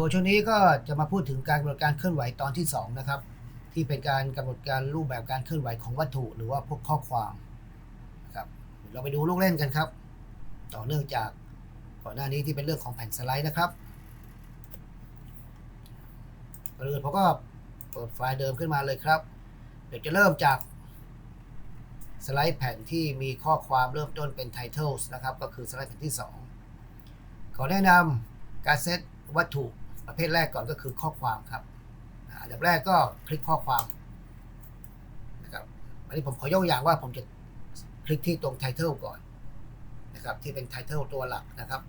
โดยช่วงนี้ก็จะมาพูดถึงการกำหนดการเคลื่อนไหวตอนที่ 2 นะครับ ที่เป็นการกำหนดการรูปแบบการเคลื่อนไหวของวัตถุหรือว่าพวกข้อความนะครับเราไปดูลูกเล่นกันครับ ต่อเนื่องจากก่อนหน้านี้ที่เป็นเรื่องของแผ่นสไลด์นะครับก่อนอื่นผมก็เปิดไฟล์เดิมขึ้นมาเลยครับ เดี๋ยวจะเริ่มจากสไลด์แผ่นที่มีข้อความเริ่มต้นเป็น titles นะครับ ก็คือสไลด์แผ่นที่ 2 ขอแนะนำการเซตวัตถุ ภทแรกก่อนก็คือข้อความครับอันดับแรกก็คลิกข้อความนะครับอันนี้ผมขอยกตัวอย่างว่าผมจะคลิกที่ตรง title ก่อนนะครับที่เป็น title ตัวหลักนะครับ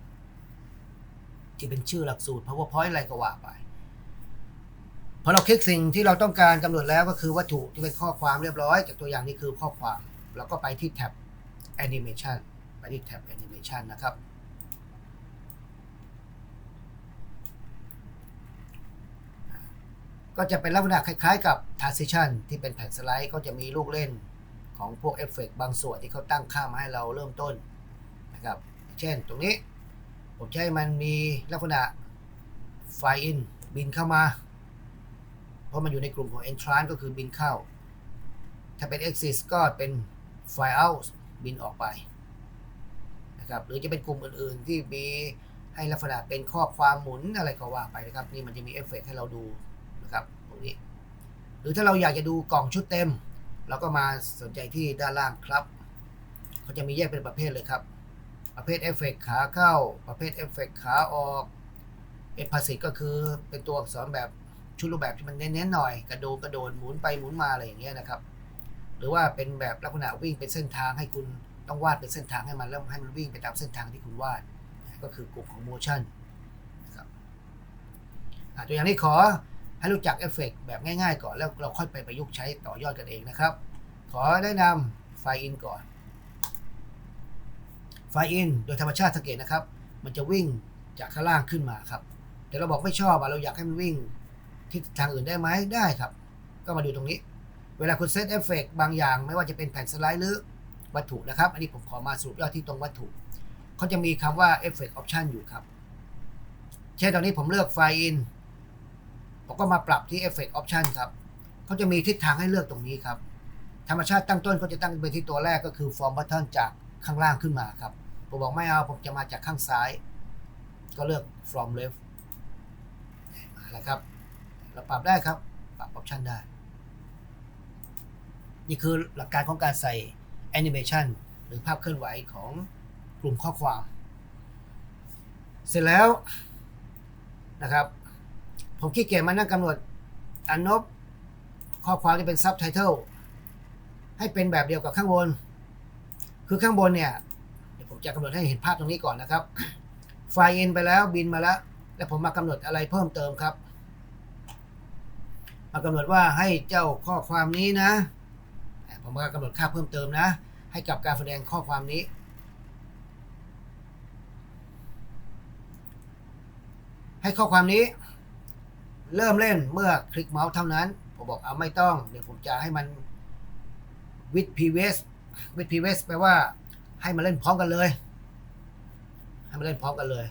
ที่เป็นชื่อหลักสูตร powerpoint อะไรก็ว่าไปพอเราคลิกสิ่งที่เราต้องการกำหนดแล้วก็คือวัตถุที่เป็นข้อความเรียบร้อย จากตัวอย่างนี้คือข้อความเราก็ไปที่แท็บ animation ไปที่แท็บ animation นะครับ ก็จะเป็นลักษณะคล้ายๆ กับ transition ที่เป็นแผ่นสไลด์ก็จะมีลูกเล่นของพวกเอฟเฟกต์บางส่วนที่เขาตั้งค่ามาให้เราเริ่มต้นนะครับ เช่นตรงนี้ผมจะให้มันมีลักษณะไฟอินบินเข้ามา เพราะมันอยู่ในกลุ่มของ entrance ก็คือบินเข้า ถ้าเป็น exit ก็เป็น file out บินออกไปนะครับหรือจะเป็นกลุ่มอื่นๆที่มีให้ลักษณะเป็นข้อความหมุนอะไรก็ว่าไปนะครับ นี่มันจะมีเอฟเฟกต์ให้เราดู นะครับตรงนี้ หรือถ้าเราอยากจะดูกล่องชุดเต็ม เราก็มาสนใจที่ด้านล่างครับเขาจะมีแยกเป็นประเภทเลยครับ ประเภทเอฟเฟกต์ขาเข้า ประเภทเอฟเฟกต์ขาออกเอพาสิก็คือเป็นตัวอักษรแบบชุดรูปแบบที่มันเน้นๆหน่อย กระโดดกระโดดหมุนไปหมุนมาอะไรอย่างเงี้ยนะครับ หรือว่าเป็นแบบลักษณะวิ่งเป็นเส้นทางให้คุณต้องวาดเป็นเส้นทางให้มันแล้วให้มันวิ่งไปตามเส้นทางที่คุณวาด ก็คือกลุ่มของ motion นะครับตัวอย่างนี้ขอ ให้รู้จักเอฟเฟกต์แบบง่ายๆ ก่อนแล้วเราค่อยไปประยุกต์ใช้ต่อยอดกันเองนะครับ ขอแนะนำไฟอินก่อน ไฟอินโดยธรรมชาติสังเกตนะครับ มันจะวิ่งจากข้างล่างขึ้นมาครับ แต่เราบอกไม่ชอบอะเราอยากให้มันวิ่งที่ทางอื่นได้ไหมได้ครับ ก็มาดูตรงนี้ เวลาคุณเซตเอฟเฟกบางอย่าง ไม่ว่าจะเป็นแผ่นสไลด์หรือวัตถุนะครับ อันนี้ผมขอมาสรุปยอดที่ตรงวัตถุ เขาจะมีคำว่า Effect Option อยู่ครับ เช่นตอนนี้ผมเลือกไฟอิ ก็มาปรับที่ Effect Option ครับเขาจะมีทิศทางให้เลือกตรงนี้ครับ ธรรมชาติตั้งต้นเขาจะตั้งไปที่ตัวแรกก็คือ Form Button จากข้างล่างขึ้นมาครับผมบอกไม่เอาผมจะมาจากข้างซ้าย ก็เลือก From Left มาแล้วครับ เราปรับได้ครับ ปรับ Option ได้ นี่คือหลักการของการใส่ Animation หรือภาพเคลื่อนไหวของกลุ่มข้อความ เสร็จแล้วนะครับ ผมขี้เกียจมานั่งกำหนดอันนบข้อความที่เป็น Subtitle ให้เป็นแบบเดียวกับข้างบน คือข้างบนเนี่ยเดี๋ยวผมจะกำหนดให้เห็นภาพตรงนี้ก่อนนะครับ ไฟล์อินไปแล้วบินมาแล้ว แล้วผมมากำหนดอะไรเพิ่มเติมครับ มากำหนดว่าให้เจ้าข้อความนี้นะ ผมก็กำหนดค่าเพิ่มเติมนะ ให้กับการแสดงข้อความนี้ให้ข้อความนี้ เริ่มเล่นเมื่อคลิกเมาส์เท่านั้น ผมบอกเอาไม่ต้อง เดี๋ยวผมจะให้มัน with previous with previous แปลว่า ให้มาเล่นพร้อมกันเลย ให้มาเล่นพร้อมกันเลย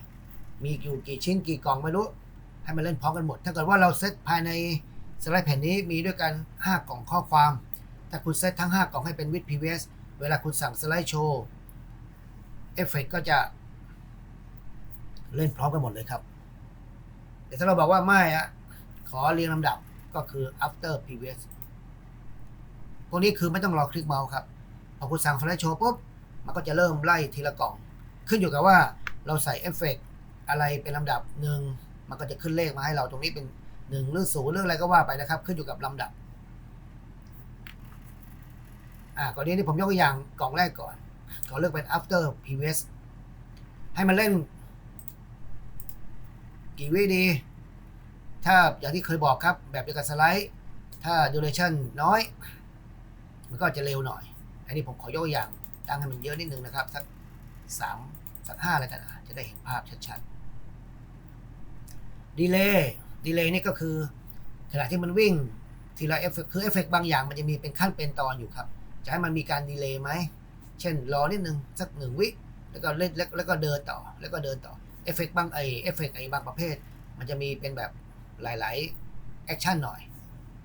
มีอยู่กี่ชิ้นกี่กล่องไม่รู้ ให้มาเล่นพร้อมกันหมด ถ้าเกิดว่าเราเซตภายในสไลด์แผ่นนี้มีด้วยกัน 5 กล่องข้อความ ถ้าคุณเซตทั้ง 5 กล่องให้เป็น with previous เวลาคุณสั่งสไลด์โชว์เอฟเฟกก็จะเล่นพร้อมกันหมดเลยครับ แต่ถ้าเราบอกว่าไม่อะ ขอเรียงลำดับก็คือ after previous พวกนี้คือไม่ต้องรอคลิกเมาส์ครับ พอคุณสั่งสไลด์โชว์ปุ๊บ มันก็จะเริ่มไล่ทีละกล่อง ขึ้นอยู่กับว่าเราใส่เอฟเฟกอะไรเป็นลำดับหนึ่งมันก็จะขึ้นเลขมาให้เราตรงนี้เป็นหนึ่งหรือศูนย์หรืออะไรก็ว่าไปนะครับ ขึ้นอยู่กับลำดับ อ่าก่อนนี้นี่ผมยกตัวอย่างกล่องแรกก่อนขอเลือกเป็น after previous ให้มันเล่น กี่วิดี ถ้าอย่างที่เคยบอกครับ แบบเดียวกับสไลด์ ถ้า duration น้อย มันก็จะเร็วหน่อย อันนี้ผมขอยกตัวอย่างตั้งให้มันเยอะนิดนึงนะครับ สักสามสักห้าอะไรกันนะจะได้เห็นภาพชัดๆดีเลย์ดีเลย์นี่ก็คือขณะที่มันวิ่งทีละเอฟเฟกคือเอฟเฟกบางอย่างมันจะมีเป็นขั้นเป็นตอนอยู่ครับ จะให้มันมีการดีเลย์ไหม เช่นรอนิดนึง สักหนึ่งวิ แล้วก็เล่นแล้วแล้วก็เดินต่อ แล้วก็เดินต่อเอฟเฟกบางไอเอฟเฟกไอบางประเภท มันจะมีเป็นแบบ หลาย ๆ แอคชั่นหน่อย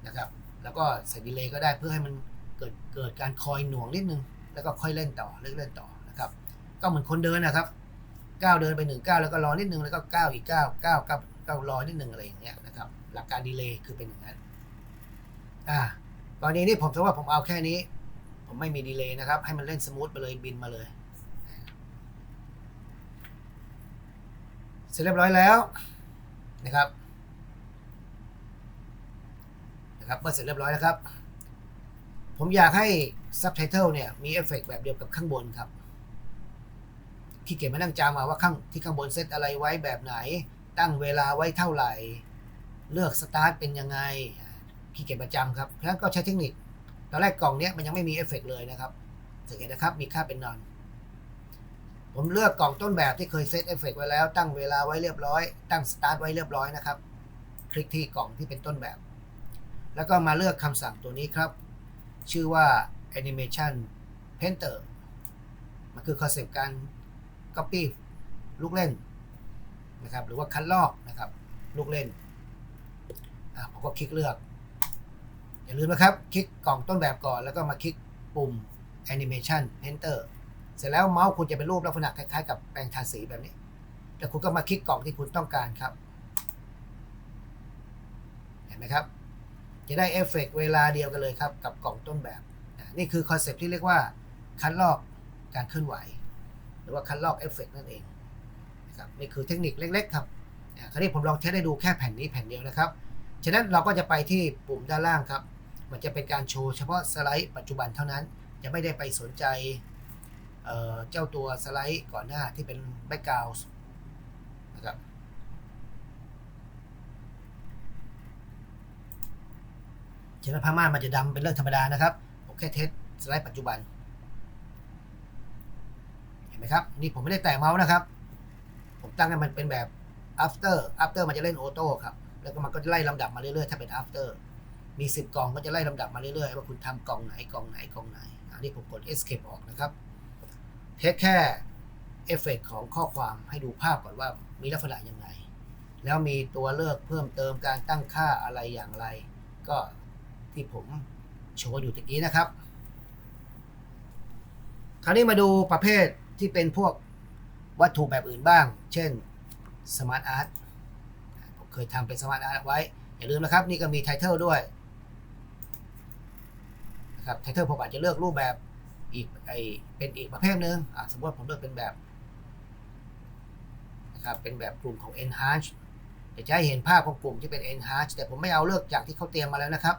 นะครับ แล้วก็ใส่ดีเลย์ก็ได้เพื่อให้มันเกิดเกิดการคอยหน่วงนิดนึง แล้วก็ค่อยเล่นต่อเล่นเล่นต่อนะครับ ก็เหมือนคนเดินนะครับก้าวเดินไปหนึ่งก้าวแล้วก็รอนิดนึงแล้วก็ก้าวอีกก้าวก้าวก้าวก้าวรอนิดนึงอะไรอย่างเงี้ยนะครับ หลักการดีเลย์คือเป็นอย่างนั้นอ่ากรณีนี้ผมถือว่าผมเอาแค่นี้ ผมไม่มีดีเลย์นะครับ ให้มันเล่นสมูทไปเลยบินมาเลย เสร็จเรียบร้อยแล้วนะครับ นะครับเมื่อเสร็จเรียบร้อยแล้วครับ ผมอยากให้ Subtitle เนี่ยมีเอฟเฟกต์แบบเดียวกับข้างบนครับขี้เกียจมานั่งจำมาว่าข้างที่ข้างบนเซตอะไรไว้แบบไหน ตั้งเวลาไว้เท่าไหร่ เลือกสตาร์ทเป็นยังไงขี้เกียจประจำครับเพราะนั้นก็ใช้เทคนิค ตอนแรกกล่องเนี้ยมันยังไม่มีเอฟเฟกต์เลยนะครับสังเกตนะครับมีค่าเป็นนอนผมเลือกกล่องต้นแบบที่เคยเซตเอฟเฟกต์ไว้แล้ว ตั้งเวลาไว้เรียบร้อย ตั้งสตาร์ทไว้เรียบร้อยนะครับ คลิกที่กล่องที่เป็นต้นแบบ แล้วก็มาเลือกคำสั่งตัวนี้ครับ ชื่อว่า animation painter มันคือคอนเซปต์การ copy ลูกเล่นนะครับ หรือว่าคัดลอกนะครับ ลูกเล่นอะผมก็คลิกเลือก อย่าลืมนะครับ คลิกกล่องต้นแบบก่อน แล้วก็มาคลิกปุ่ม animation painter เสร็จแล้วเมาส์คุณจะเป็นรูปลักษณะคล้ายๆกับแปรงทาสีแบบนี้ แล้วคุณก็มาคลิกกล่องที่คุณต้องการครับ เห็นไหมครับ จะได้เอฟเฟกต์เวลาเดียวกันเลยครับ กับกล่องต้นแบบ นี่คือคอนเซปที่เรียกว่าคัดลอกการเคลื่อนไหว หรือว่าคัดลอกเอฟเฟกต์นั่นเองนะครับนี่คือเทคนิคเล็ก ๆ ครับอะคราวนี้ผมลองเทสให้ดูแค่แผ่นนี้แผ่นเดียวนะครับ ฉะนั้นเราก็จะไปที่ปุ่มด้านล่างครับ มันจะเป็นการโชว์เฉพาะสไลด์ปัจจุบันเท่านั้น จะไม่ได้ไปสนใจเเจ้าตัวสไลด์ก่อนหน้าที่เป็นแบ็กกราวด์นะครับ ฉะนั้นผ้าม่านมันจะดำเป็นเรื่องธรรมดานะครับผมแค่เทสสไลด์ปัจจุบัน เห็นไหมครับ นี่ผมไม่ได้แตะเมาส์นะครับ ผมตั้งให้มันเป็นแบบ after after มันจะเล่นออโต้ครับ แล้วก็มันก็จะไล่ลำดับมาเรื่อยๆ ถ้าเป็น after มี 10 กล่องก็จะไล่ลำดับมาเรื่อยๆ ว่าคุณทำกล่องไหนกล่องไหนกล่องไหนอันนี้ผมกด escape ออกนะครับ เทสแค่เอฟเฟกของข้อความให้ดูภาพก่อนว่ามีลักษณะยังไง แล้วมีตัวเลือกเพิ่มเติมการตั้งค่าอะไรอย่างไร ก็ ที่ผมโชว์อยู่ตะกี้นะครับ คราวนี้มาดูประเภทที่เป็นพวกวัตถุแบบอื่นบ้าง เช่นสมาร์ทอาร์ตผมเคยทำเป็นสมาร์ทอาร์ตไว้ อย่าลืมนะครับ นี่ก็มีไทเทลด้วยนะครับไทเทลผมอาจจะเลือกรูปแบบอีกไอเป็นอีกประเภทหนึ่งสมมติผมเลือกเป็นแบบนะครับเป็นแบบกลุ่มของ enhance จะให้เห็นภาพของกลุ่มที่เป็น enhance แต่ผมไม่เอาเลือกจากที่เขาเตรียมมาแล้วนะครับ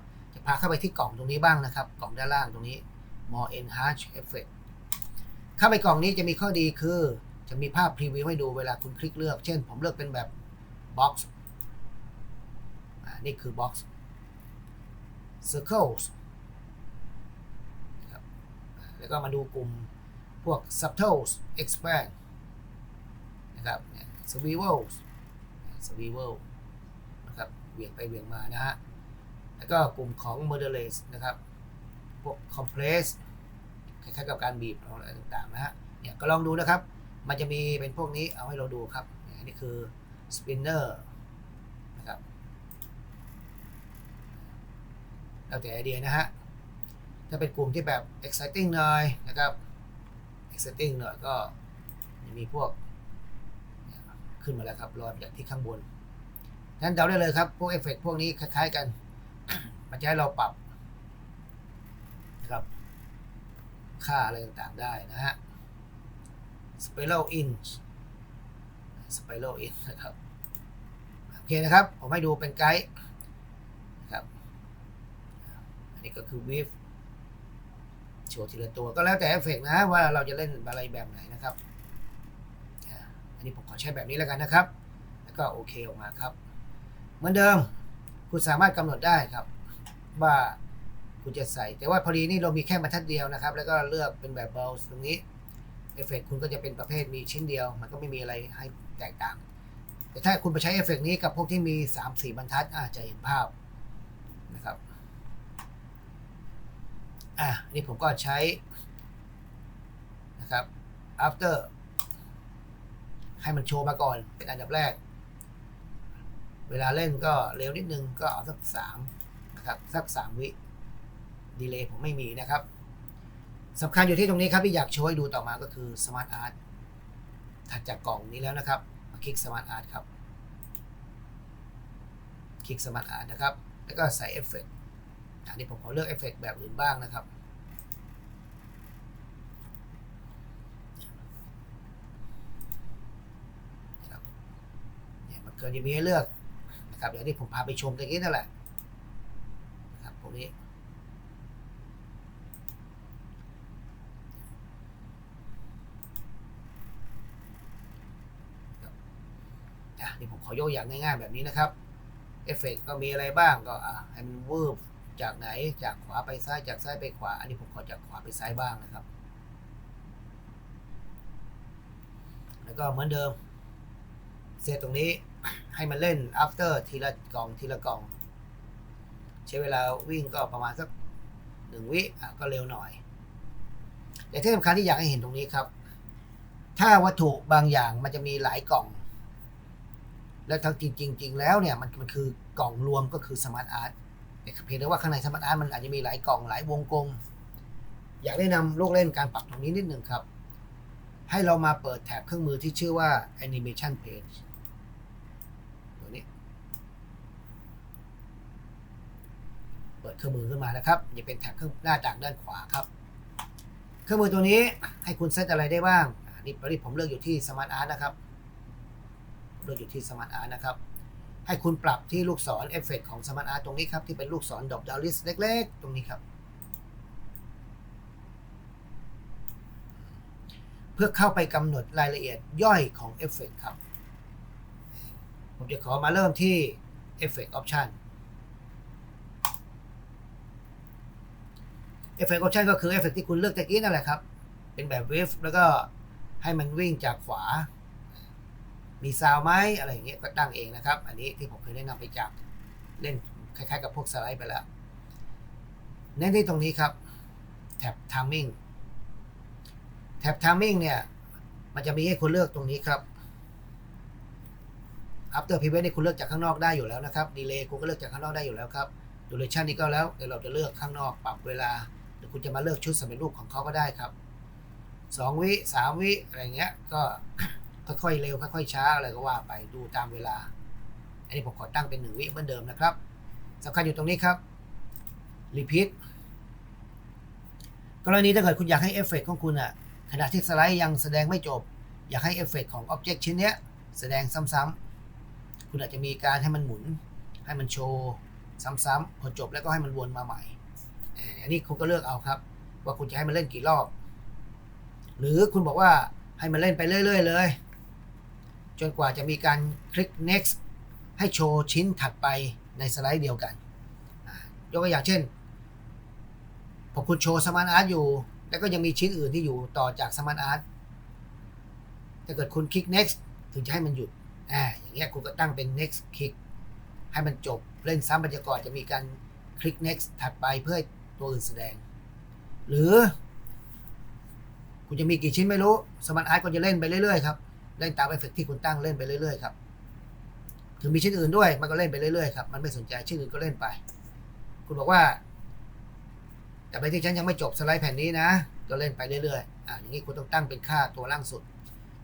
าเข้าไปที่กล่องตรงนี้บ้างนะครับ กล่องด้านล่างตรงนี้ more enhance effect เข้าไปกล่องนี้จะมีข้อดีคือ จะมีภาพพรีวิวให้ดูเวลาคุณคลิกเลือก เช่น ผมเลือกเป็นแบบ box อ่านี่คือ box circles นะครับแล้วก็มาดูกลุ่มพวก subtles expand นะครับ Swivels swivel นะครับเวียงไปเวียงมานะฮะ ก็กลุ่มของ modulus นะครับ พวก compress คล้ายๆกับการบีบอะไรต่างๆนะฮะ เนี่ยก็ลองดูนะครับ มันจะมีเป็นพวกนี้เอาให้เราดูครับเนี่ยนี่คือ spinner นะครับแล้วแต่ไอเดียนะฮะ ถ้าเป็นกลุ่มที่แบบ exciting หน่อยนะครับ exciting หน่อยก็จะมีพวกขึ้นมาแล้วครับรอยมาจากที่ข้างบนนั้นเดาได้เลยครับ พวกเอฟเฟกพวกนี้คล้ายๆกัน มันจะให้เราปรับนะครับ ค่าอะไรต่างๆได้นะฮะ spiral in spiral in นะครับ โอเคนะครับ ผมให้ดูเป็นไกด์นะครับ อันนี้ก็คือ wave โชว์ทีละตัวก็แล้วแต่เอฟเฟกนะว่าเราจะเล่นอะไรแบบไหนนะครับ อันนี้ผมขอใช้แบบนี้แล้วกันนะครับ แล้วก็โอเคออกมาครับ เหมือนเดิม คุณสามารถกำหนดได้ครับ ว่าคุณจะใส่ แต่ว่าพอดีนี่เรามีแค่บรรทัดเดียวนะครับ แล้วก็เลือกเป็นแบบเบลตรงนี้เอฟเฟกคุณก็จะเป็นประเภทมีชิ้นเดียว มันก็ไม่มีอะไรให้แตกต่าง แต่ถ้าคุณไปใช้เอฟเฟกนี้กับพวกที่มี 3-4 บรรทัดอาจจะเห็นภาพนะครับอะนี่ผมก็ใช้นะครับ after ให้มันโชว์มาก่อนเป็นอันดับแรก เวลาเล่นก็เร็วนิดนึงก็เอาสักสาม นะครับสักสามวิดีเลย์ผมไม่มีนะครับสำคัญอยู่ที่ตรงนี้ครับที่อยากโชว์ให้ดูต่อมาก็คือ Smart Art ถัดจากกล่องนี้แล้วนะครับ มาคลิก Smart Art ครับ คลิก Smart Art นะครับ แล้วก็ใส่เอฟเฟกต์อันนี้ผมขอเลือกเอฟเฟกต์แบบอื่นบ้างนะครับนะครับเนี่ยมันเกิดจะมีให้เลือกนะครับอย่างที่ผมพาไปชมตะกี้นั่นแหละนะครับตรงนี้ครับ อะนี่ผมขอยกอย่างง่ายๆแบบนี้นะครับเอฟเฟกต์ก็มีอะไรบ้างก็อะให้มันวืบจากไหนจากขวาไปซ้ายจากซ้ายไปขวา อันนี้ผมขอจากขวาไปซ้ายบ้างนะครับ แล้วก็เหมือนเดิมเซตตรงนี้ให้มันเล่น after ทีละกล่องทีละกล่อง ใช้เวลาวิ่งก็ประมาณสักหนึ่งวิอะก็เร็วหน่อย แต่ที่สำคัญที่อยากให้เห็นตรงนี้ครับ ถ้าวัตถุบางอย่างมันจะมีหลายกล่อง แล้วทั้งจริงๆจริงแล้วเนี่ยมันมันคือกล่องรวมก็คือ smart art แต่เพียงแต่ว่าข้างใน smart art มันอาจจะมีหลายกล่องหลายวงกลม อยากแนะนำลูกเล่นการปรับตรงนี้นิดหนึ่งครับ ให้เรามาเปิดแถบเครื่องมือที่ชื่อว่า animation page ตัวนี้ เปิดเครื่องมือขึ้นมานะครับจะเป็นแถบเครื่องหน้าต่างด้านขวาครับ เครื่องมือตัวนี้ให้คุณเซตอะไรได้บ้างอ่านี่ตอนนี้ผมเลือกอยู่ที่ Smart Art นะครับ เลือยู่ที่ Smart Art นะครับ ให้คุณปรับที่ลูกศรเอฟเฟกของ Smart Art ตรงนี้ครับ ที่เป็นลูกศรดอกดาวลิสเล็ก ๆ ตรงนี้ครับ เพื่อเข้าไปกำหนดรายละเอียดย่อยของเอฟเฟกครับ ผมจะขอมาเริ่มที่ Effect Option Effect Option ก็คือเอฟเฟกที่คุณเลือกตะกี้นั่นแหละครับ เป็นแบบเวฟแล้วก็ให้มันวิ่งจากขวา มีซาวไหมอะไรอย่างเงี้ยก็ตั้งเองนะครับ อันนี้ที่ผมเคยแนะนำไปจากเล่นคล้ายๆ กับพวกสไลด์ไปแล้วเน้นที่ตรงนี้ครับแท็บ Timing แท็บ Timing เนี่ยมันจะมีให้คุณเลือกตรงนี้ครับ After Prevent นี่คุณเลือกจากข้างนอกได้อยู่แล้วนะครับ Delay คุณก็เลือกจากข้างนอกได้อยู่แล้วครับ Duration นี่ก็แล้วเดี๋ยวเราจะเลือกข้างนอกปรับเวลาหรือคุณจะมาเลือกชุดสำเร็จรูปของเขาก็ได้ครับสองวิสามวิอะไรเงี้ยก็ ค่อยๆเร็วค่อยๆช้าอะไรก็ว่าไปดูตามเวลา อันนี้ผมขอตั้งเป็นหนึ่งวิเหมือนเดิมนะครับสำคัญอยู่ตรงนี้ครับ Repeat กรณีถ้าเกิดคุณอยากให้เอฟเฟกของคุณอะขณะที่สไลด์ยังแสดงไม่จบ อยากให้เอฟเฟกของอ็อบเจกต์ชิ้นเนี้ยแสดงซ้ำๆ คุณอาจจะมีการให้มันหมุน ให้มันโชว์ซ้ำๆพอจบแล้วก็ให้มันวนมาใหม่ อันนี้คุณก็เลือกเอาครับ ว่าคุณจะให้มันเล่นกี่รอบ หรือคุณบอกว่าให้มันเล่นไปเรื่อย ๆ เลย จนกว่าจะมีการคลิก next ให้โชว์ชิ้นถัดไปในสไลด์เดียวกัน ยกตัวอย่างเช่นพอคุณโชว์สมาร์ทอาร์ตอยู่ แล้วก็ยังมีชิ้นอื่นที่อยู่ต่อจากสมาร์ทอาร์ตถ้าเกิดคุณคลิก next ถึงจะให้มันหยุดอ่าอย่างเงี้ยคุณก็ตั้งเป็น next คลิกให้มันจบเล่นซ้ำบรรยากาศจะมีการคลิก next ถัดไปเพื่อตัวอื่นแสดง หรือ คุณจะมีกี่ชิ้นไม่รู้ สมาร์ทอาร์ตก็จะเล่นไปเรื่อยๆครับ เล่นตามเอฟเฟกที่คุณตั้งเล่นไปเรื่อยๆครับถึงมีชิ้นอื่นด้วยมันก็เล่นไปเรื่อยๆครับมันไม่สนใจชิ้นอื่นก็เล่นไป คุณบอกว่า แต่ไปที่ฉันยังไม่จบสไลด์แผ่นนี้นะ ก็เล่นไปเรื่อยๆอ่าอย่างนี้คุณต้องตั้งเป็นค่าตัวล่างสุด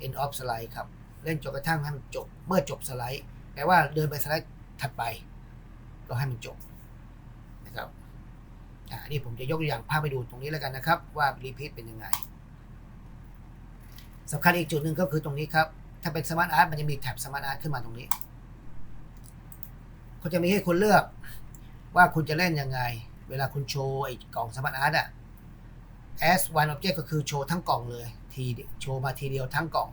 end of slide ครับ เล่นจนกระทั่งให้มันจบ เมื่อจบสไลด์แปลว่าเดินไปสไลด์ถัดไป ก็ให้มันจบนะครับอ่านี่ผมจะยกตัวอย่างภาพไปดูตรงนี้แล้วกันนะครับ ว่ารีพีทเป็นยังไง สำคัญอีกจุดหนึ่งก็คือตรงนี้ครับ ถ้าเป็นสมาร์ทอาร์ตมันจะมีแท็บสมาร์ทอาร์ตขึ้นมาตรงนี้เขาจะมีให้คุณเลือกว่าคุณจะเล่นยังไง เวลาคุณโชว์ไอ้กล่องสมาร์ทอาร์ตอะ as one object ก็คือโชว์ทั้งกล่องเลยทีโชว์มาทีเดียวทั้งกล่อง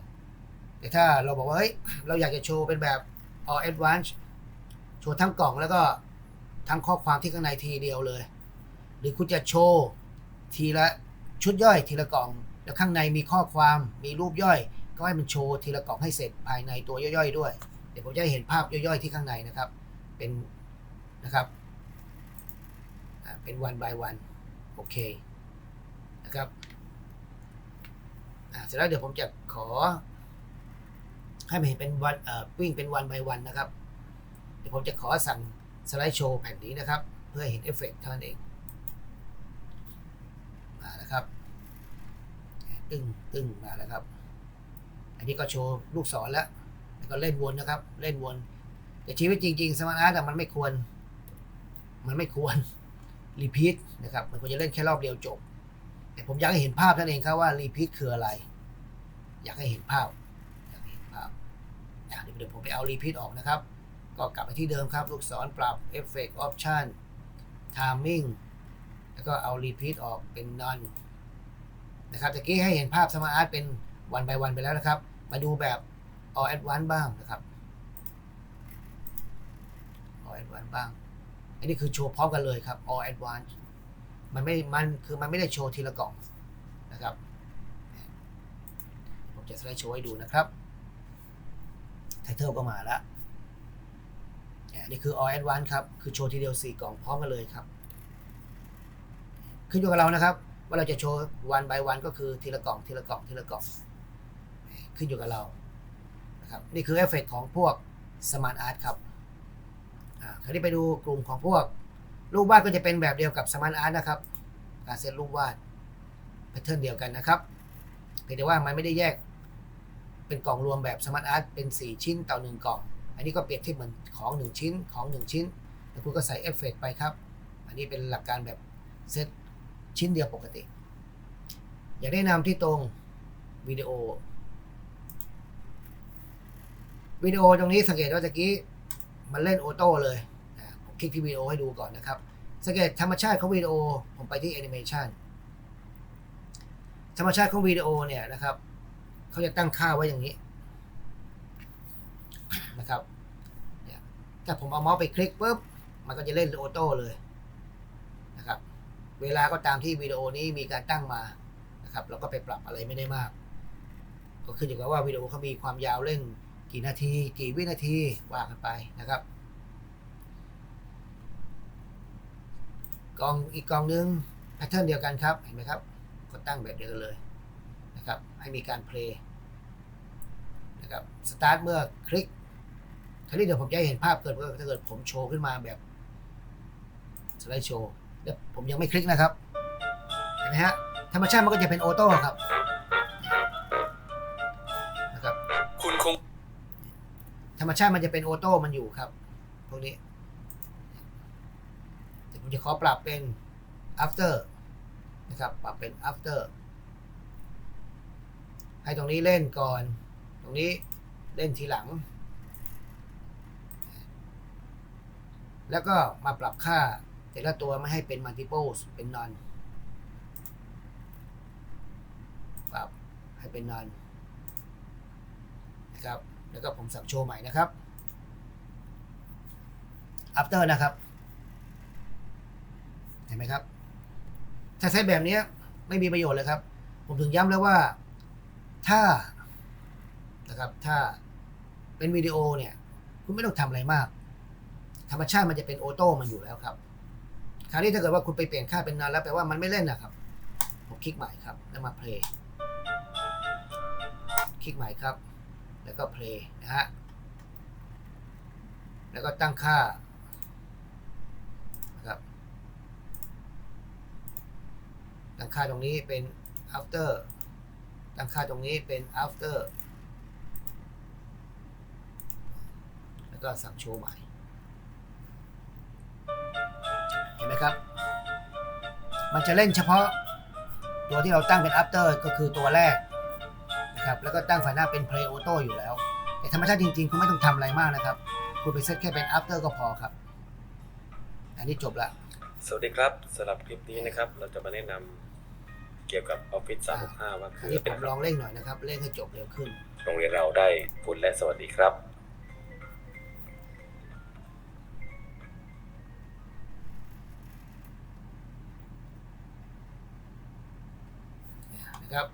แต่ถ้าเราบอกว่าเฮ้ยเราอยากจะโชว์เป็นแบบ all advance โชว์ทั้งกล่องแล้วก็ทั้งข้อความที่ข้างในทีเดียวเลย หรือคุณจะโชว์ทีละชุดย่อยทีละกล่อง แล้วข้างในมีข้อความมีรูปย่อย ก็ให้มันโชว์ทีละกล่องให้เสร็จภายในตัวย่อยๆด้วย เดี๋ยวผมจะให้เห็นภาพย่อยๆที่ข้างในนะครับ เป็นนะครับเป็น one by one โอเคนะครับเสร็จแล้วเดี๋ยวผมจะขอ ให้มันเห็นเป็นวันเอ่อวิ่งเป็น one by one นะครับ เดี๋ยวผมจะขอสั่งสไลด์โชว์แผ่นนี้นะครับ เพื่อเห็นเอฟเฟกต์เท่านั้นเอง มาแล้วครับ ตึ้งตึ้งมาแล้วครับ อันนี้ก็โชว์ลูกศรแล้วแล้วก็เล่นวนนะครับ เล่นวน แต่ชีวิตจริง ๆ สมาร์ทอาร์ตมันไม่ควร มันไม่ควรรีพีทนะครับมันควรจะเล่นแค่รอบเดียวจบ แต่ผมอยากให้เห็นภาพนั่นเองครับว่ารีพีทคืออะไร อยากให้เห็นภาพอยากเห็นภาพเดี๋ยวผมไปเอารีพีทออกนะครับ ก็กลับไปที่เดิมครับ ลูกศรปรับเอฟเฟกต์ออปชันไทมิ่งแล้วก็เอารีพีทออกเป็น none น นะครับตะกี้ให้เห็นภาพสมาร์ทเป็นวัน by วันไปแล้วนะครับ มาดูแบบ all at once บ้างนะครับ all at once บ้าง อันนี้คือโชว์พร้อมกันเลยครับ all at once มันไม่ มันคือมันไม่ได้โชว์ทีละกล่องนะครับ ผมจะสไลด์โชว์ให้ดูนะครับไทเทิลก็มาแล้วอันนี้คือ all at once ครับ คือโชว์ทีเดียว 4 กล่องพร้อมกันเลยครับ ขึ้นอยู่กับเรานะครับ ว่าเราจะโชว์วัน by วันก็คือทีละกล่องทีละกล่องทีละกล่องขึ้นอยู่กับเรานะครับนี่คือเอฟเฟกของพวก Smart Art ครับคราวนี้ไปดูกลุ่มของพวกรูปวาดก็จะเป็นแบบเดียวกับ Smart Art นะครับ การเซตรูปวาดแพทเทิร์นเดียวกันนะครับเพียงแต่ว่ามันไม่ได้แยกเป็นกล่องรวมแบบ Smart Art เป็น 4 ชิ้นต่อ 1 กล่อง อันนี้ก็เปรียบเทียบเหมือนของ 1 ชิ้นของ 1 ชิ้น แล้วคุณก็ใส่เอฟเฟกไปครับ อันนี้เป็นหลักการแบบเซต ชิ้นเดียวปกติ อยากแนะนำที่ตรงวิดีโอ วิดีโอตรงนี้สังเกตว่าตะกี้มันเล่นออโต้เลยผมคลิกที่วิดีโอให้ดูก่อนนะครับ สังเกตธรรมชาติของวิดีโอผมไปที่แอนิเมชันธรรมชาติของวิดีโอเนี่ยนะครับเขาจะตั้งค่าไว้อย่างนี้นะครับเนี่ผมเอาเมาส์ไปคลิกปุ๊บมันก็จะเล่นออโต้เลย เวลาก็ตามที่วิดีโอนี้มีการตั้งมานะครับเราก็ไปปรับอะไรไม่ได้มาก ก็ขึ้นอยู่กับว่าวิดีโอเขามีความยาวเล่นกี่นาที กี่วินาทีว่ากันไปนะครับกล่องอีกกองหนึงแพทเทิร์นเดียวกันครับเห็นไหมครับ ก็ตั้งแบบเดียวกันเลยนะครับ ให้มีการเพลย์นะครับสตาร์ทเมื่อคลิกทีนี้เดี๋ยวผมจะให้เห็นภาพเกิดว่าถ้าเกิดผมโชว์ขึ้นมาแบบสไลด์โชว์ เดี๋ยวผมยังไม่คลิกนะครับ เห็นไหมฮะ ธรรมชาติมันก็จะเป็นออโต้ครับ นะครับ คุณคง ธรรมชาติมันจะเป็นออโต้มันอยู่ครับ พวกนี้เดี๋ยวผมจะขอปรับเป็น after นะครับ ปรับเป็น after ให้ตรงนี้เล่นก่อน ตรงนี้เล่นทีหลัง แล้วก็มาปรับค่า แต่ละตัวไม่ให้เป็น multiples เป็น none ปรับให้เป็น none นะครับ แล้วก็ผมสั่งโชว์ใหม่นะครับ after นะครับ เห็นไหมครับ ถ้าใช้แบบนี้ไม่มีประโยชน์เลยครับ ผมถึงย้ำแล้วว่าถ้านะครับ ถ้าเป็นวิดีโอเนี่ย คุณไม่ต้องทำอะไรมาก ธรรมชาติมันจะเป็นออโต้มันอยู่แล้วครับ คราวนี้ถ้าเกิดว่าคุณไปเปลี่ยนค่าเป็นนานแล้วแปลว่ามันไม่เล่นนะครับ ผมคลิกใหม่ครับ แล้วมาเพลย์คลิกใหม่ครับ แล้วก็เพลย์นะฮะ แล้วก็ตั้งค่านะครับ ตั้งค่าตรงนี้เป็น after ตั้งค่าตรงนี้เป็น after แล้วก็สั่งโชว์ใหม่ นไหมครับ มันจะเล่นเฉพาะตัวที่เราตั้งเป็น after ก็คือตัวแรกนะครับ แล้วก็ตั้งไฟหน้าเป็น play auto อยู่แล้ว แต่ธรรมชาติจริงๆ คุณไม่ต้องทำอะไรมากนะครับ คุณไปเซตแค่เป็น after ก็พอครับ อันนี้จบละ สวัสดีครับสำหรับคลิปนี้นะครับ เราจะมาแนะนำเกี่ยวกับ Office 365 ว่าอัคืนอนี้ผเป็นมลองเร่งหน่อยนะครับ เร่งให้จบเร็วขึ้น โรงเรียนเราได้พูดและสวัสดีครับ ครับ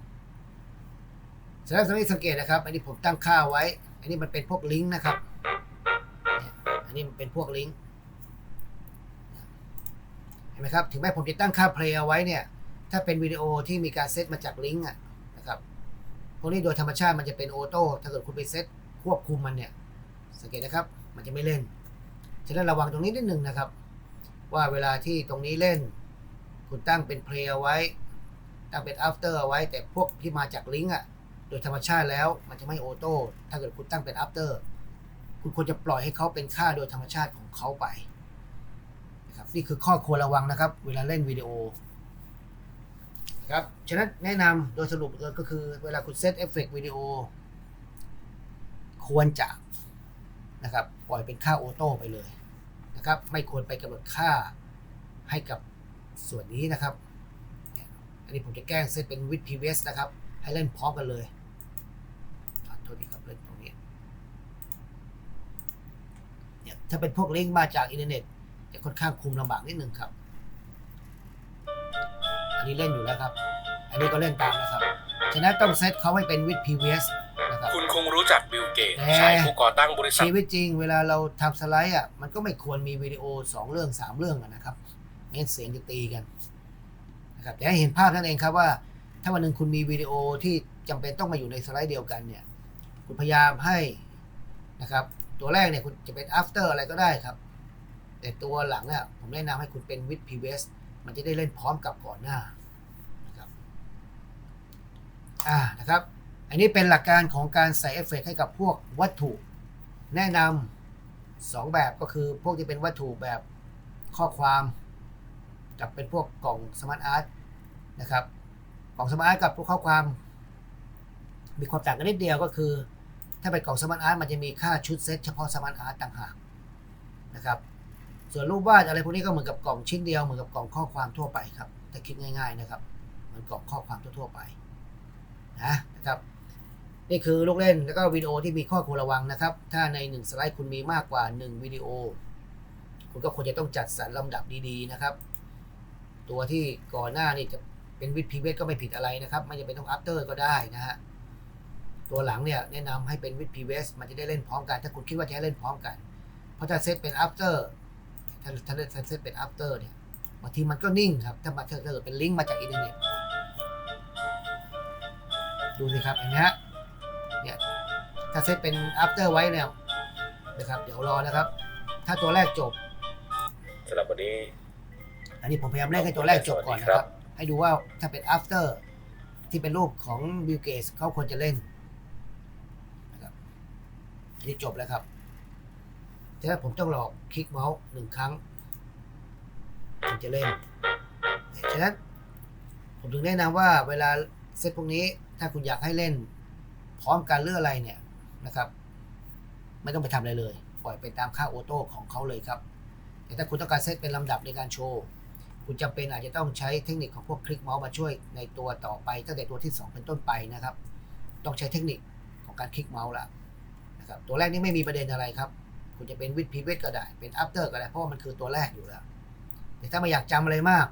สำหรับสมัยสังเกตนะครับ อันนี้ผมตั้งค่าไว้ อันนี้มันเป็นพวกลิงก์นะครับ อันนี้มันเป็นพวกลิงก์เห็นไหมครับ ถึงแม้ผมจะตั้งค่าเพลย์เอาไว้เนี่ย ถ้าเป็นวิดีโอที่มีการเซตมาจากลิงก์อะนะครับพวกนี้โดยธรรมชาติมันจะเป็นออโต้ ถ้าเกิดคุณไปเซตควบคุมมันเนี่ย สังเกตนะครับ มันจะไม่เล่น ฉะนั้นระวังตรงนี้นิดนึงนะครับ ว่าเวลาที่ตรงนี้เล่น คุณตั้งเป็น play เอาไว้ ตั้งเป็น after เอาไว้แต่พวกที่มาจากลิงก์อะ โดยธรรมชาติแล้วมันจะไม่ออโต้ถ้าเกิดคุณตั้งเป็น after คุณควรจะปล่อยให้เขาเป็นค่าโดยธรรมชาติของเขาไปนะครับนี่คือข้อควรระวังนะครับ เวลาเล่นวิดีโอนะครับฉะนั้นแนะนำโดยสรุปก็คือเวลาคุณเซตเอฟเฟกต์วิดีโอควรจะนะครับปล่อยเป็นค่าออโต้ไปเลยนะครับ ไม่ควรไปกำหนดค่าให้กับส่วนนี้นะครับ อันนี้ผมจะแกล้งเซตเป็นวิดพีเวสนะครับ ให้เล่นพร้อมกันเลยขอโทษทีครับเล่นตรงนี้เนี่ยถ้าเป็นพวกลิงก์มาจากอินเทอร์เน็ตจะค่อนข้างคุมลำบากนิดนึงครับ อันนี้เล่นอยู่แล้วครับ อันนี้ก็เล่นตามนะครับ ฉะนั้นต้องเซตเขาให้เป็นวิดพีเวสนะครับ คุณคงรู้จักบิลเกตแต่ชายผู้ก่อตั้งบริษัทชีวิตจริง เวลาเราทำสไลด์อะมันก็ไม่ควรมีวิดีโอ 2 เรื่อง 3 เรื่องอะนะครับไม่งั้นเสียงจะตีกัน นะครับแต่ให้เห็นภาพนั่นเองครับว่า ถ้าวันหนึ่งคุณมีวิดีโอที่จำเป็นต้องมาอยู่ในสไลด์เดียวกันเนี่ย คุณพยายามให้นะครับ ตัวแรกเนี่ยคุณจะเป็น after อะไรก็ได้ครับ แต่ตัวหลังอะผมแนะนำให้คุณเป็น with previous มันจะได้เล่นพร้อมกับก่อนหน้านะครับอ่านะครับ อันนี้เป็นหลักการของการใส่เอฟเฟกต์ให้กับพวกวัตถุ แนะนำสองแบบก็คือพวกที่เป็นวัตถุแบบข้อความกับเป็นพวกกล่องสมาร์ทอาร์ต นะครับกล่องสมาร์ทอาร์ตกับข้อความ มีความต่างกันนิดเดียวก็คือ ถ้าเป็นกล่องสมาร์ทอาร์ตมันจะมีค่าชุดเซตเฉพาะสมาร์ทอาร์ตต่างหากนะครับส่วนรูปวาดอะไรพวกนี้ก็เหมือนกับกล่องชิ้นเดียวเหมือนกับกล่องข้อความทั่วไปครับถ้าคิดง่าย ๆนะครับ เหมือนกล่องข้อความทั่วๆไปนะนะครับนี่คือลูกเล่นแล้วก็วิดีโอที่มีข้อควรระวังนะครับ ถ้าใน 1 สไลด์คุณมีมากกว่า 1 วิดีโอ คุณก็ควรจะต้องจัดสรรลำดับดีๆนะครับ ตัวที่ก่อนหน้านี่จะ เป็นวิดพีเวสก็ไม่ผิดอะไรนะครับ ไม่จำเป็นต้องอัปเตอร์ก็ได้นะฮะตัวหลังเนี่ยแนะนำให้เป็นวิดพีเวสมันจะได้เล่นพร้อมกัน ถ้าคุณคิดว่าจะให้เล่นพร้อมกัน เพราะถ้าเซตเป็นอัปเตอร์ถ้าถ้าถ้าเซตเป็นอัปเตอร์เนี่ยบางทีมันก็นิ่งครับ ถ้ามาถ้าเกิดเป็นลิงก์มาจากอินเทอร์เน็ตดูสิครับเห็นไหมฮะเนี่ยถ้าเซตเป็น after ไว้เนี่ยนะครับเดี๋ยวรอนะครับ ถ้าตัวแรกจบสำหรับวันนี้ อันนี้ผมพยายามเล่นให้ตัวแรกจบก่อนนะครับ ให้ดูว่าถ้าเป็น after ที่เป็นรูปของ Bill Gates เขาควรจะเล่นนะครับอันนี้จบแล้วครับฉะนั้นผมต้องหลอกคลิกเมาส์หนึ่งครั้งถึงจะเล่นฉะนั้นผมถึงแนะนำว่าเวลาเซตพวกนี้ถ้าคุณอยากให้เล่น พร้อมกันหรือกอะไรเนี่ยนะครับ ไม่ต้องไปทำอะไรเลย ปล่อยไปตามค่าออโต้ของเขาเลยครับแต่ถ้าคุณต้องการเซตเป็นลำดับในการโชว์ คุณจำเป็นอาจจะต้องใช้เทคนิคของพวกคลิกเมาส์มาช่วยในตัวต่อไปตั้งแต่ตัวที่ 2 เป็นต้นไปนะครับ ต้องใช้เทคนิคของการคลิกเมาส์ละนะครับตัวแรกนี่ไม่มีประเด็นอะไรครับคุณจะเป็นวิดพีเวทก็ได้เป็นอัปเตอร์ก็ได้เพราะว่ามันคือตัวแรกอยู่แล้ว แต่ถ้าไม่อยากจำอะไรมาก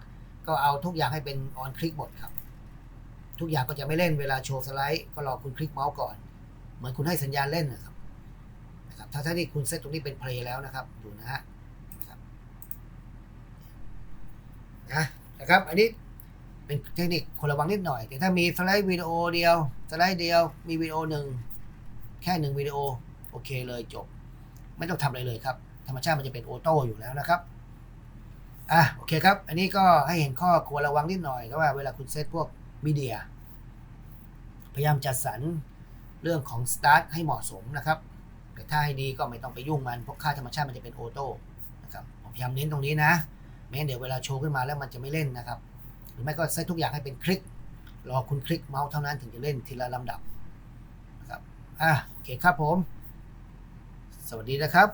ก็เอาทุกอย่างให้เป็นออนคลิกหมดครับ ทุกอย่างก็จะไม่เล่นเวลาโชว์สไลด์ก็รอคุณคลิกเมาส์ก่อน เหมือนคุณให้สัญญาณเล่นนะครับนะครับถ้าถ้าที่คุณเซตตรงนี้เป็นเพลย์แล้วนะครับดูนะฮะนะครับ นะนะครับ อันนี้เป็นเทคนิคคนระวังนิดหน่อย แต่ถ้ามีสไลด์วิดีโอเดียว สไลด์เดียว มีวิดีโอหนึ่งแค่หนึ่งวิดีโอโอเคเลยจบ ไม่ต้องทำอะไรเลยครับ ธรรมชาติมันจะเป็นออโต้อยู่แล้วนะครับอะโอเคครับ อันนี้ก็ให้เห็นข้อควรระวังนิดหน่อยก็ว่าเวลาคุณเซตพวกมีเดีย พยายามจัดสรรเรื่องของ start ให้เหมาะสมนะครับแต่ถ้าให้ดีก็ไม่ต้องไปยุ่งมันเพราะค่าธรรมชาติมันจะเป็นออโต้นะครับผมพยายามเน้นตรงนี้นะ ไม่งั้นเดี๋ยวเวลาโชว์ขึ้นมาแล้วมันจะไม่เล่นนะครับ หรือไม่ก็เซตทุกอย่างให้เป็นคลิก รอคุณคลิกเมาส์เท่านั้นถึงจะเล่นทีละลำดับนะครับอะโอเคครับผม สวัสดีนะครับ